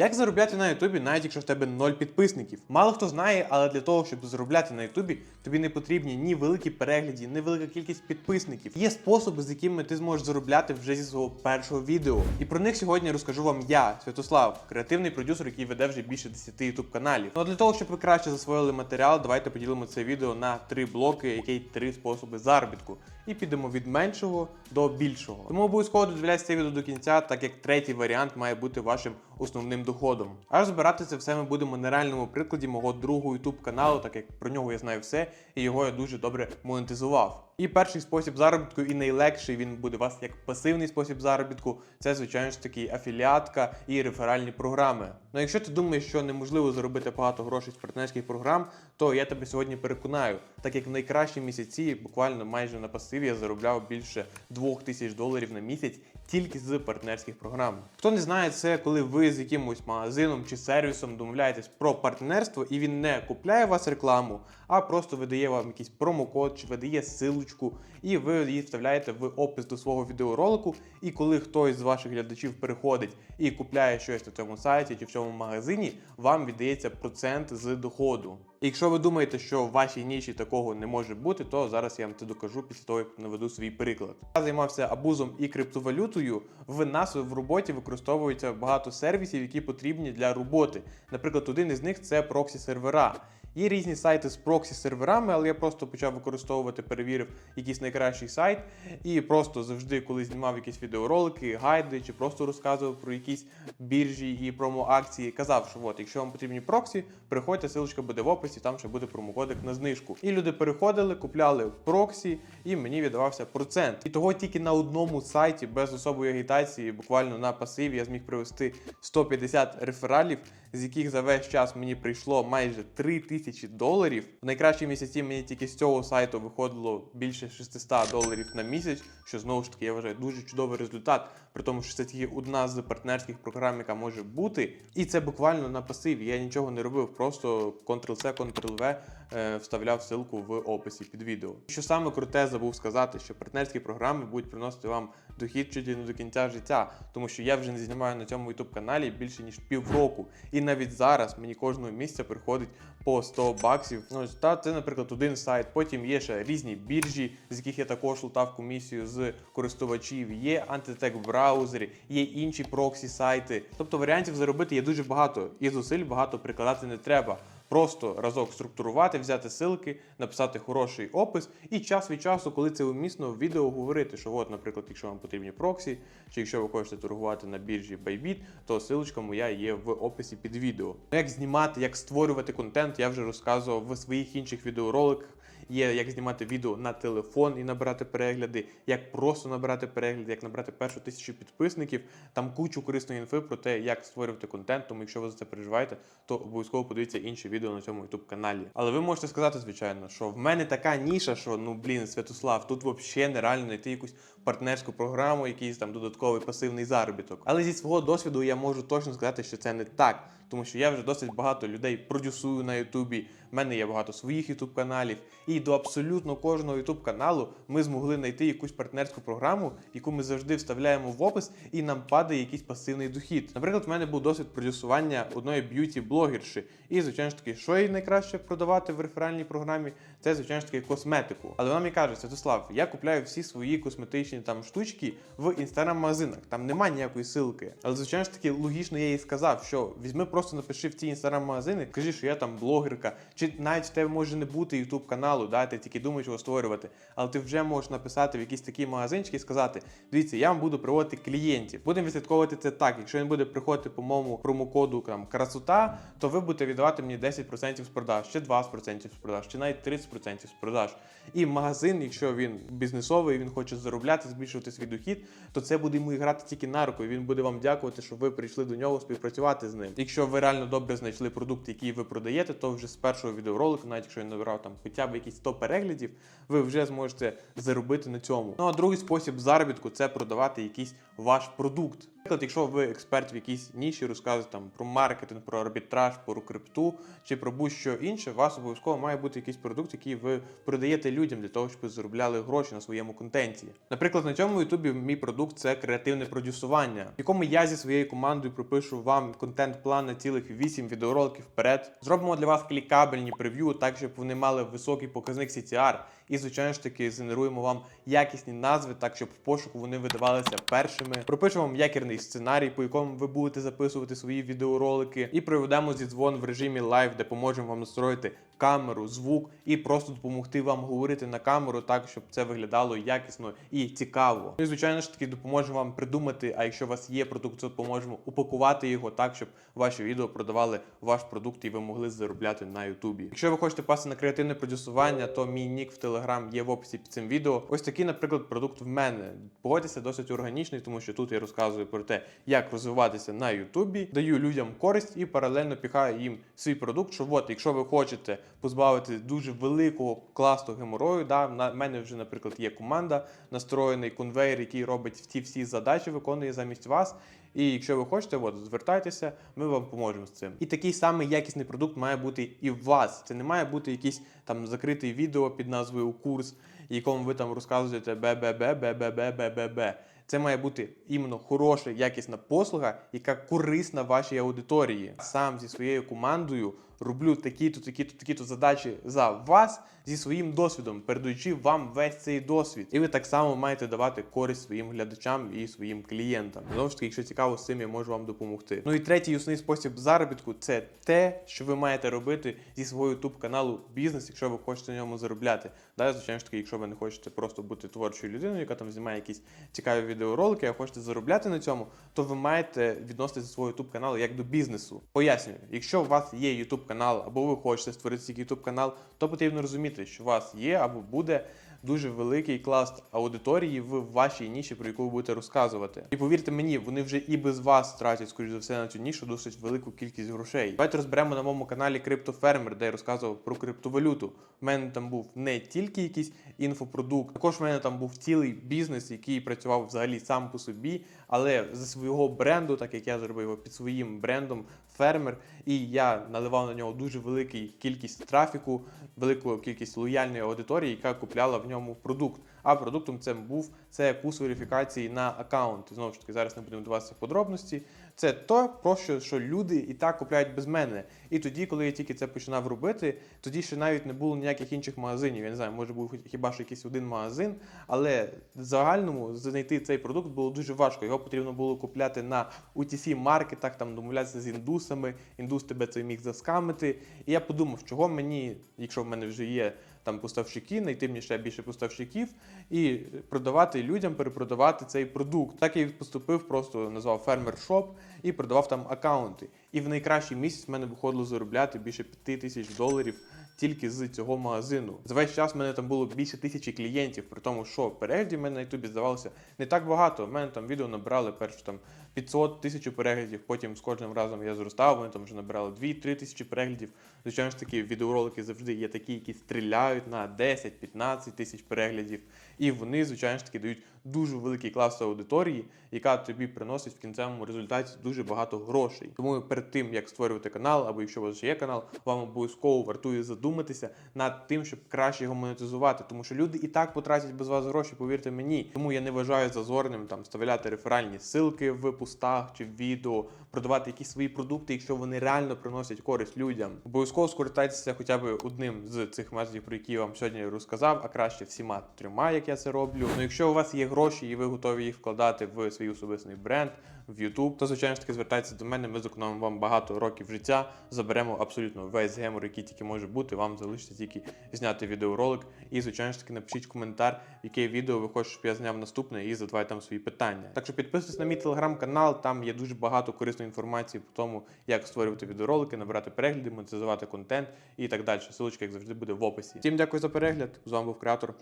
Як заробляти на Ютубі, навіть якщо в тебе 0 підписників? Мало хто знає, але для того, щоб заробляти на Ютубі, тобі не потрібні ні великі перегляді, ні велика кількість підписників. Є способи, з якими ти зможеш заробляти вже зі свого першого відео. І про них сьогодні розкажу вам я, Святослав, креативний продюсер, який веде вже більше 10 ютуб каналів. Ну а для того, щоб ви краще засвоїли матеріал, давайте поділимо це відео на три блоки, які три способи заробітку. І підемо від меншого до більшого. Тому обов'язково додивляйся це відео до кінця, так як третій варіант має бути вашим основним доходом. А розбирати це все ми будемо на реальному прикладі мого другого YouTube каналу, так як про нього я знаю все, і його я дуже добре монетизував. І перший спосіб заробітку, і найлегший він буде у вас як пасивний спосіб заробітку. Це звичайно ж таки афіліатка і реферальні програми. Ну якщо ти думаєш, що неможливо заробити багато грошей з партнерських програм, то я тебе сьогодні переконаю, так як в найкращі місяці, буквально майже на пасиві, я заробляв більше 2000 доларів на місяць тільки з партнерських програм. Хто не знає, це коли ви з якимось магазином чи сервісом домовляєтесь про партнерство, і він не купляє вас рекламу, а просто видає вам якийсь промокод чи видає силочку, і ви її вставляєте в опис до свого відеоролику. І коли хтось з ваших глядачів переходить і купляє щось на цьому сайті чи в цьому магазині, вам віддається процент з доходу. Якщо ви думаєте, що в вашій ніші такого не може бути, то зараз я вам це докажу після того, як наведу свій приклад. Я займався абузом і криптовалютою. В нас в роботі використовується багато сервісів, які потрібні для роботи. Наприклад, один із них це проксі сервера. Є різні сайти з проксі серверами, але я просто почав використовувати, перевірив якийсь найкращий сайт, і просто завжди, коли знімав якісь відеоролики, гайди чи просто розказував про якісь біржі і промо-акції, казав, що от, якщо вам потрібні проксі, приходьте, ссылочка буде в описі, там ще буде промокодик на знижку. І люди переходили, купляли проксі, і мені віддавався процент. І того тільки на одному сайті без особої агітації, буквально на пасиві, я зміг привести 150 рефералів, з яких за весь час мені прийшло майже 3 тисячі доларів. В найкращі місяці мені тільки з цього сайту виходило більше 600 доларів на місяць, що знову ж таки я вважаю дуже чудовий результат, при тому, що це тільки одна з партнерських програм, яка може бути. І це буквально на пасиві. Я нічого не робив, просто Ctrl-C, Ctrl-V е, вставляв ссылку в описі під відео. Що саме круте, забув сказати, що партнерські програми будуть приносити вам дохід чуть не до кінця життя, тому що я вже не знімаю на цьому youtube каналі більше ніж півроку. І навіть зараз мені кожного місяця приходить по 100 баксів. Ну та це, наприклад, один сайт. Потім є ще різні біржі, з яких я також лутав комісію з користувачів. Є антитек браузері, є інші проксі сайти. Тобто варіантів заробити є дуже багато, і зусиль багато прикладати не треба. Просто разок структурувати, взяти силки, написати хороший опис і час від часу, коли це умісно, в відео говорити, що от, наприклад, якщо вам потрібні проксі, чи якщо ви хочете торгувати на біржі Bybit, то силочка моя є в описі під відео. Як знімати, як створювати контент, я вже розказував в своїх інших відеороликах. Є як знімати відео на телефон і набирати перегляди, як просто набирати перегляди, як набрати першу тисячу підписників. Там кучу корисної інфи про те, як створювати контент. Тому якщо ви за це переживаєте, то обов'язково подивіться інші відео на цьому youtube каналі. Але ви можете сказати, звичайно, що в мене така ніша, що ну блін, Святослав, тут взагалі нереально знайти якусь партнерську програму, якийсь там додатковий пасивний заробіток. Але зі свого досвіду я можу точно сказати, що це не так. Тому що я вже досить багато людей продюсую на Ютубі. В мене є багато своїх Ютуб каналів, і до абсолютно кожного Ютуб каналу ми змогли знайти якусь партнерську програму, яку ми завжди вставляємо в опис, і нам падає якийсь пасивний дохід. Наприклад, в мене був досвід продюсування одної б'юті-блогерші. І, звичайно ж таки, що їй найкраще продавати в реферальній програмі, це, звичайно ж таки, косметику. Але вона мені каже, Святослав, я купляю всі свої косметичні там штучки в інстаграм-магазинах. Там немає ніякої силки. Але, звичайно ж таки, логічно я їй сказав, що візьми просто напиши в ці інстаграм-магазини, кажи, що я там блогерка, чи навіть в тебе може не бути ютуб каналу, да, ти тільки думаєш його створювати. Але ти вже можеш написати в якісь такі магазинчики і сказати: дивіться, я вам буду приводити клієнтів. Будемо відслідковувати це так. Якщо він буде приходити по моєму промокоду там красота, то ви будете віддавати мені 10% з продаж, чи 20% з продаж, чи навіть 30% з продаж. І магазин, якщо він бізнесовий, він хоче заробляти, збільшувати свій дохід, то це буде йому грати тільки на руку. І він буде вам дякувати, що ви прийшли до нього співпрацювати з ним. Якщо ви реально добре знайшли продукт, який ви продаєте, то вже з першого відеоролику, навіть якщо він набирав там хоча б якісь 100 переглядів, ви вже зможете заробити на цьому. Ну а другий спосіб заробітку це продавати якийсь ваш продукт. Наприклад, якщо ви експерт в якійсь ніші, розказуєте там про маркетинг, про арбітраж, про крипту чи про будь-що інше, у вас обов'язково має бути якийсь продукт, який ви продаєте людям для того, щоб заробляли гроші на своєму контенті. Наприклад, на цьому ютубі мій продукт це креативне продюсування, в якому я зі своєю командою пропишу вам контент-план на цілих 8 відеороликів вперед. Зробимо для вас клікабельні прев'ю, так щоб вони мали високий показник CTR. І, звичайно ж таки, згенеруємо вам якісні назви, так щоб в пошуку вони видавалися першими. Пропишемо вам якірний сценарій, по якому ви будете записувати свої відеоролики, і проведемо зідзвон в режимі лайв, де поможемо вам настроїти камеру, звук і просто допомогти вам говорити на камеру так, щоб це виглядало якісно і цікаво. Ну і звичайно ж таки допоможемо вам придумати. А якщо у вас є продукт, то допоможемо упакувати його так, щоб ваші відео продавали ваш продукт і ви могли заробляти на Ютубі. Якщо ви хочете пасти на креативне продюсування, то мій нік в Телеграм є в описі під цим відео. Ось такий, наприклад, продукт в мене. Погодьтеся, досить органічний, тому що тут я розказую про те, як розвиватися на Ютубі, даю людям користь і паралельно піхаю їм свій продукт. Що от, якщо ви хочете позбавити дуже великого класу геморою, да, на мене вже, наприклад, є команда, настроєний конвейер, який робить ті всі задачі, виконує замість вас. І якщо ви хочете, от, звертайтеся, ми вам поможемо з цим. І такий самий якісний продукт має бути і в вас. Це не має бути якийсь там закритий відео під назвою курс, якому ви там розказуєте бе-бе-бе, бе-бе-бе, бе-бе-бе. Це має бути іменно хороша, якісна послуга, яка корисна вашій аудиторії. Сам зі своєю командою роблю такі-то, такі-то, такі-то задачі за вас зі своїм досвідом, передаючи вам весь цей досвід. І ви так само маєте давати користь своїм глядачам і своїм клієнтам. Знову ж таки, якщо цікаво з цим, я можу вам допомогти. Ну і третій основний спосіб заробітку це те, що ви маєте робити зі свого youtube каналу бізнес, якщо ви хочете на ньому заробляти. Да, звичайно ж таки, якщо ви не хочете просто бути творчою людиною, яка там знімає якісь цікаві відеоролики, а хочете заробляти на цьому, то ви маєте відноситися свого youtube каналу як до бізнесу. Пояснюю, якщо у вас є youtube канал, або ви хочете створити свій youtube канал, то потрібно розуміти, що у вас є або буде дуже великий клас аудиторії в вашій ніші, про яку ви будете розказувати. І повірте мені, вони вже і без вас тратять, скоріш за все, на цю нішу досить велику кількість грошей. Давайте розберемо на моєму каналі Криптофермер, де я розказував про криптовалюту. У мене там був не тільки якийсь інфопродукт, також в мене там був цілий бізнес, який працював взагалі сам по собі, але за свого бренду, так як я зробив його під своїм брендом фермер, і я наливав на нього дуже велику кількість трафіку, велику кількість лояльної аудиторії, яка купляла в ньому продукт. А продуктом цим був це курс верифікації на аккаунт. Знову ж таки, зараз не будемо вдаватися в подробності. Це то, про що, що люди і так купляють без мене. І тоді, коли я тільки це починав робити, тоді ще навіть не було ніяких інших магазинів. Я не знаю, може був хіба що якийсь один магазин, але в загальному знайти цей продукт було дуже важко. Його потрібно було купляти на UTC маркетах, там домовлятися з індусами. Індус тебе це міг заскамити. І я подумав, чого мені, якщо в мене вже є там поставщики, знайти ще більше поставщиків і продавати людям, перепродавати цей продукт. Так я поступив, просто назвав фермер шоп і продавав там акаунти. І в найкращий місяць в мене виходило заробляти більше 5 тисяч доларів. Тільки з цього магазину. За весь час в мене там було більше тисячі клієнтів, при тому, що переглядів в мене на Ютубі здавалося не так багато. В мене там відео набирали перш там 500 тисяч переглядів, потім з кожним разом я зростав, вони там вже набирали 2-3 тисячі переглядів. Звичайно ж таки, відеоролики завжди є такі, які стріляють на 10-15 тисяч переглядів. І вони, звичайно ж таки, дають дуже великий клас аудиторії, яка тобі приносить в кінцевому результаті дуже багато грошей. Тому перед тим як створювати канал, або якщо у вас є канал, вам обов'язково вартує задуматися над тим, щоб краще його монетизувати. Тому що люди і так потратять без вас гроші, повірте мені. Тому я не вважаю зазорним там вставляти реферальні ссылки в постах чи в відео, продавати якісь свої продукти, якщо вони реально приносять користь людям. Обов'язково скористайтеся хоча б одним з цих методів, про які я вам сьогодні розказав, а краще всіма трьома, як я це роблю. Ну, якщо у вас є гроші і ви готові їх вкладати в свій особистий бренд, в YouTube, то звичайно ж таки звертайтеся до мене. Ми зекономимо вам багато років життя. Заберемо абсолютно весь гемор, який тільки може бути. Вам залишиться тільки зняти відеоролик. І звичайно ж таки напишіть коментар, яке відео ви хочете, щоб я зняв наступне, і задавайте там свої питання. Так що підписуйтесь на мій телеграм-канал. Там є дуже багато корисної інформації по тому, як створювати відеоролики, набирати перегляди, монетизувати контент і так далі. Силочка, як завжди, буде в описі. Всім дякую за перегляд. З вами був креатор.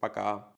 Пока.